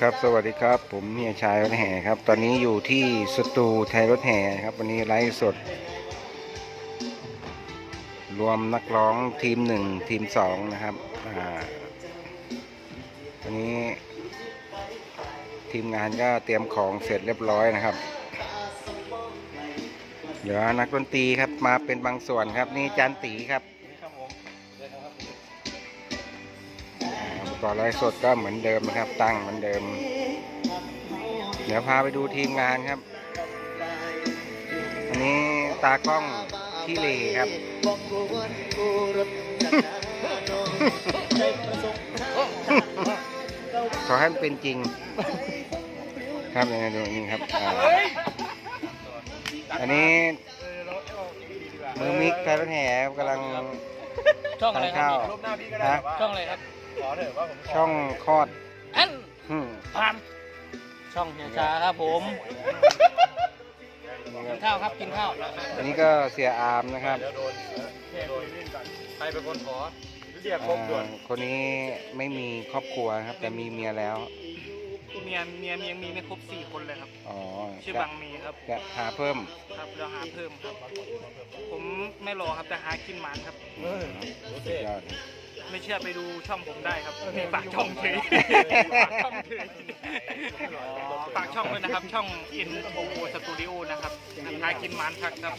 ครับสวัสดีครับ ผมเฮียชายรถแห่ครับ ตอนนี้อยู่ที่สตูไทยรถแห่ครับ วันนี้ไลฟ์สด รวมนักร้องทีมหนึ่งทีมสองนะครับอ่าวันนี้ ทีมงานก็เตรียมของเสร็จเรียบร้อยนะครับเหลือนักดนตรีครับมาเป็นบางส่วนครับ นี่จันตีครับ อ่าอุปกรณ์ไลฟ์สดก็เหมือนเดิมนะครับ ตั้งเหมือนเดิม เดี๋ยวพาไปดูทีมงานครับ อันนี้ตากล้องที่เลครับขอให้มันเป็นจริง ครับยังไงดูนี่ครับอ่าอันนี้มือมิกไทยรถแห่กำลังช่องอะไรทานครัข้าวบนะช่องอะไรครับ ช่องคลอดอันอืมพามช่องเฮียชาครับผม กินข้าวครับกินข้าวอันนี้ก็เสียอามนะครับใครเป็นคนขออ่าคนนี้ไม่มีครอบครัวครับ แต่มีเมียแล้วเมียเมียยังมีไม่ครบสี่คนเลยครับ อ๋อชื่อจะบางมีครับ จะหาเพิ่มครับเราหาเพิ่มครับ ผมไม่รอครับแต่หากินหมันครับสุดยอด ไม่เชื่อไปดูช่องผมได้ครับนี่ฝากช่องเฉยฝากช่องเฉยฝากช่องด้วยนะครับ ช่องอินโอสตูดิโอนะครับหากินหมันครับครับ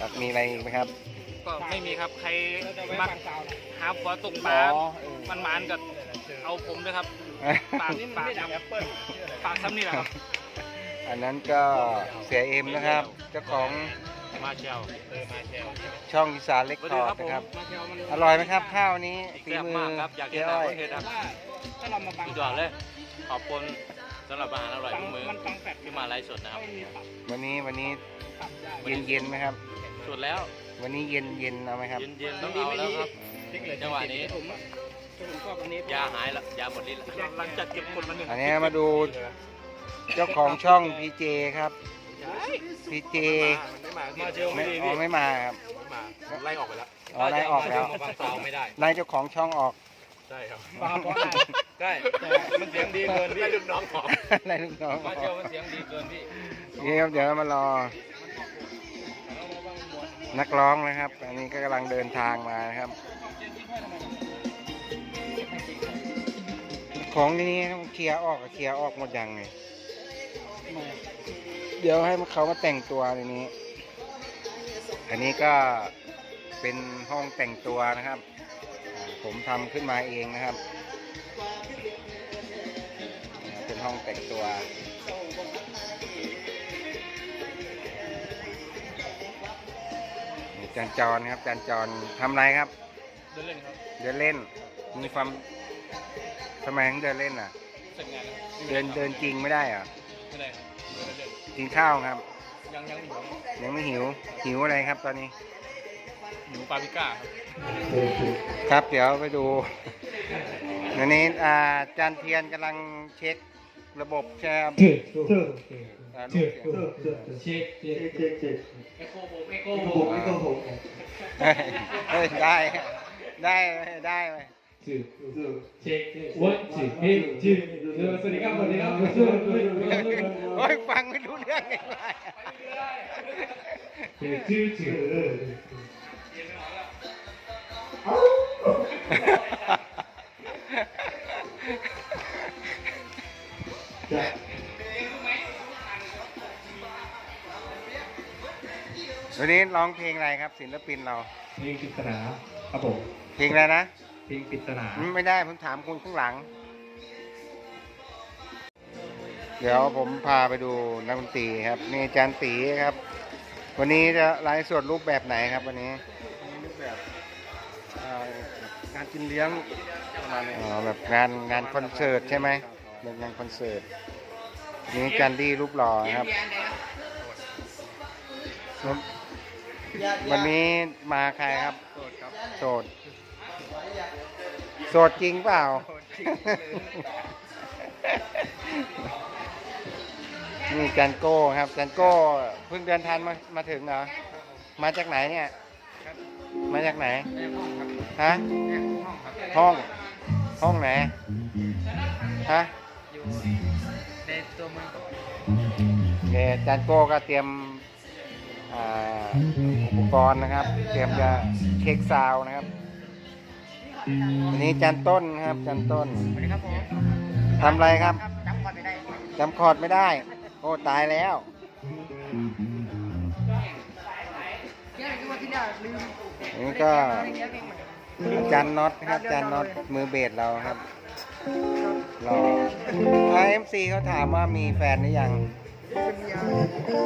ครับมีอะไรอีกไหมครับ ก็ไม่มีครับใครมักหาหัวตกปลามันหมานกับเอาผมด้วยครับปากปากครับปากซ้ำนี่แหละครับ อันนั้นก็เสียเอ็มนะครับเจ้าของ มาเชียวช่องอีสานเล็กทอดนะครับอร่อยไหมครับข้าวนี้ฝีแซ่บมือมากครับ อยากกิเจ๊นอ้อยน้ำเผ็ดครับถ้าเรามาบังสุดยอดเลย ขอบคุณสำหรับอาหารอร่อยทุกมื้อมันบังแฟดที่มาไลฟ์สดนะครับมันมีปรับวันนี้วันนี้ปรับได้เย็นเย็นๆไหมครับ สุดแล้ว วันนี้เย็นเย็นๆเอาไหมครับเย็นๆต้องเอาแล้วครับอืมจังหวะนี้ ผมผมชอบอันนี้ยาหายแล้วยาหมดฤทธิ์แล้วหลังจากเก็บคนมาหนึ่งอันนี้มาดูเจ้าของช่องพีเจครับ พีเจมาเชียวไม่ดีอ๋อไม่มาครับไล่ออกไปแล้วอ๋อไล่ออกแล้วบางซาวไม่ได้ไล่เจ้าของช่องออกใช่ครับปลาเพราะอะไรใช่มันเสียงดีเกินพี่ลูกน้องขอไล่ลูกน้องอมาอกเชียวมันเสียงดีเกินพี่นี่ครับเดี๋ยวมารอ นักร้องนะครับ อันนี้ก็กำลังเดินทางมานะครับ ของที่นี่ต้องเคลียร์ออกกับเคลียร์ออกหมดยังไง เดี๋ยวให้เขามาแต่งตัวในนี้ อันนี้ก็เป็นห้องแต่งตัวนะครับอ่าผมทำขึ้นมาเองนะครับอ่าเป็นห้องแต่งตัวนี่จานจรครับจานจรทำอะไรครับ เดินเล่นครับ เดินเล่น มีความทำไมถึงเดินเล่นอะเสร็จงานแล้วเดินเดินจริงไม่ได้อะไม่ได้ครับเดินเล่น กินข้าวครับ ยังยังอยู่ยังไม่หิว หิวอะไรครับตอนนี้หนูปาปริก้าครับครับ เดี๋ยวไปดูอันนี้อ่าจานเทียนกำลังเช็คระบบใช่ไหมครับอ่าลูกเสียงเช็คเช็คเช็คเอ็กโคผมเอ็กโคผมไม่ก็ผมเฮ้ยเฮ้ยได้ได้ได้ไหมชื่อเช็ควันชื่อเฮ้ยชื่อสวัสดีครับสวัสดีครับชื่อโอ้ ยฟังไม่รู้เรื่องเลยชื่อชื่อวันนี้ร้องเพลงอะไรครับ ศิลปินเรา เพลงปริศนาครับผมเพลงอะไรนะเพลงปริศนาอืมไม่ได้ผมถามคุณข้างหลัง เดี๋ยวผมพาไปดูนักดนตรีครับนี่อาจารย์ตีครับ วันนี้จะไลฟ์สดรูปแบบไหนครับวันนี้รูปแบบเอ่องานกินเลี้ยงประมาณนี้อ๋อแบบงานงานคอนเสิร์ตใช่ไหมแบบงานคอนเสิร์ตนี่อาจันดี้รูปหล่อครับ วันนี้มาใครครับโสดโสดจริงเปล่า นี่จันโก้ครับจันโก้เพิ่งเดินทางมามาถึงเหรอมาจากไหนเนี่ยมาจากไหนฮะห้องห้องไหนฮะอยู่ในตัวเมืองโอเคอาจารย์โก้ก็เตรียมอ่าอุปกรณ์นะครับ เตรียมจะเช็คซาวน์นะครับอันนี้อาจารย์ต้นนะครับอาจารย์ต้นสวัสดีครับผมทำอะไรครับจำก่อนไม่ได้จำคอร์ดไม่ได้ โอ้ ตายแล้วอันนี้ก็จารย์น็อตครับจารย์น็อตมือเบสเราครับรอไอเอ็มซีเขาถามว่ามีแฟนหรือยัง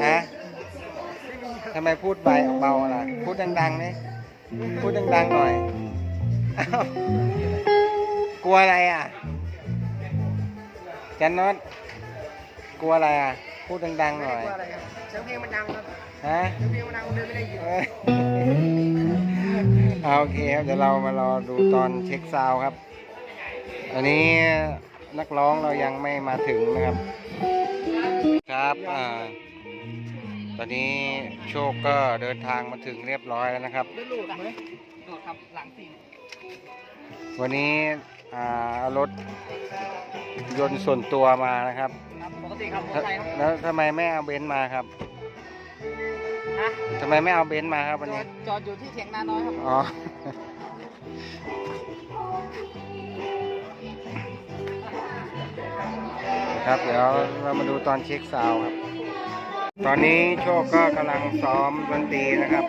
ฮะทำไมพูดเบเบาล่ะ พูดดังๆนี่พูดดังๆหน่อย กลัวอะไรอะจารย์น็อต กลัวอะไรอะ พูดดังๆหน่อยเสียงเพลงมันดังครับฮะ เสียงเพลงมันดังเดินไม่ได้ยินเอ้ยเอาโอเคครับ เดี๋ยวเรามารอดูตอนเช็คซาวด์ครับ อันนี้นักร้องเรายังไม่มาถึงนะครับ ครับอ่าตอนนี้โชคก็เดินทางมาถึงเรียบร้อยแล้วนะครับได้หลุดไหมหลุดครับหลังสี่วันนี้อ่า เอารถยนต์ส่วนตัวมานะครับ ครับปกติครับมอเตอร์ไซค์ครับแล้วทำไมไม่เอาเบนซ์มาครับฮะทำไมไม่เอาเบนซ์มาครับวันจอนี้ ดจอดอยู่ที่เถียงนาน้อยครับอ๋อ ครับเดี๋ยวเรามาดูตอนเช็คซาวด์ครับ ตอนนี้โชคก็กำลังซ้อมดนตรีนะครับ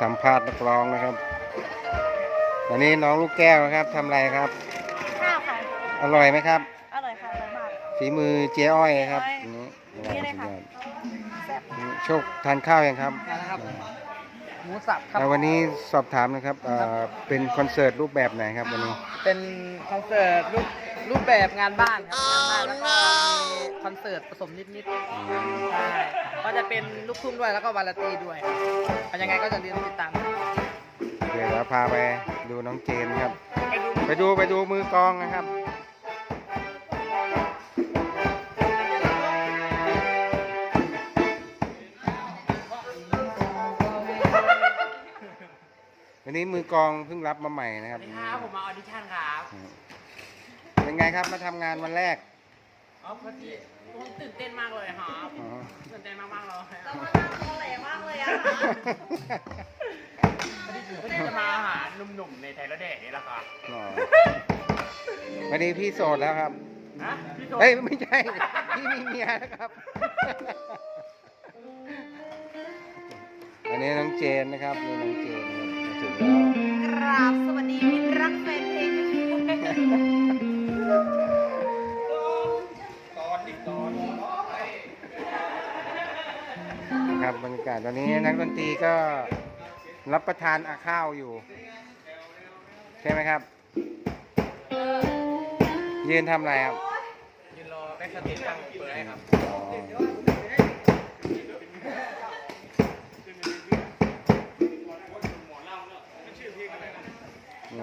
สัมภาษณ์นักร้องนะครับตอนนี้น้องลูกแก้วนะครับทำอะไรครับ ข้าวค่ะ อร่อยไหมครับ อร่อยค่ะอร่อยมาก ฝีมือเจ๊อ้อยครับเจ๊อ้อยนี่นี่เลยค่ะแซ่บนี่โชคทานข้าวยังครับ นะครับ หมูสับครับแล้ววันนี้สอบถามนะครับเอ่อเป็นคอนเสิร์ตรูปแบบไหนครับวันนี้เป็นคอนเสิร์ตรูปรูปแบบงานบ้านครับงานบ้านแล้วก็มีคอนเสิร์ตผสมนิดๆใช่ก็จะเป็นลูกทุ่งด้วยแล้วก็วาไรตีด้วยเป็นยังไงก็จะเรียนติดตามเดี๋ยวเราพาไปดูน้องเจนครับ ไปดูไปดูไปดูมือกลองนะครับ นนี้มือกลองเพิ่งรับมาใหม่นะครับครับผมมาออดิชั่นครับเป็นไงครับมาทำงานวันแรกอ๋อพอดีผมตื่นเต้นมากเลยครับอ๋อ ตื่นเต้นมากๆเลยเรามาทำอะไรมากเลยอะพอดีผมก็จะมาหาหนุ่มๆในไทยละแดกนี่แหละครับอ๋อวันนี้พี่โสดแล้วครับ ฮะพี่โจเฮ้ยไม่ใช่ พี่มีเมียแล้วครับ อันนี้น้องเจนนะครับนี่น้องเจน กราบสวัสดีมิตรรักแฟนเพลงนะครับบรรยากาศตอนนี้นักดนตรีก็รับประทานอาข้าวอยู่ ใช่ไหมครับ ยืนทำอะไรครับ ยืนรอแบ็คสเตจตั้งเปิดให้ครับ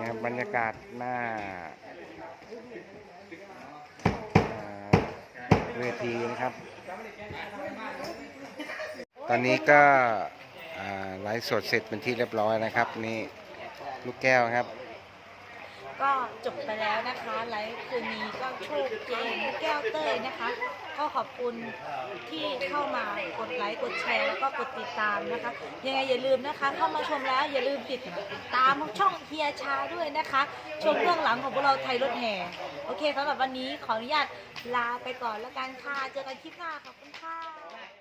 ครับบรรยากาศหน้าอ่าเวทีนะครับ ตอนนี้ก็ไลฟ์สดเสร็จเป็นที่เรียบร้อยนะครับ นี่ลูกแก้วครับ ก็จบไปแล้วนะคะไลฟ์คืนนี้ก็โชคเจนแก้วเต้ยนะคะ ก็ขอบคุณที่เข้ามากดไลค์กดแชร์แล้วก็กดติดตามนะคะ ยังไงอย่าลืมนะคะ เข้ามาชมแล้วอย่าลืมติดตามช่องเฮียชาด้วยนะคะ ชมเบื้องหลังของพวกเราไทยรถแห่โอเคสำหรับวันนี้ขออนุญาตลาไปก่อนแล้วกันค่ะเจอกันคลิปหน้าขอบคุณค่ะ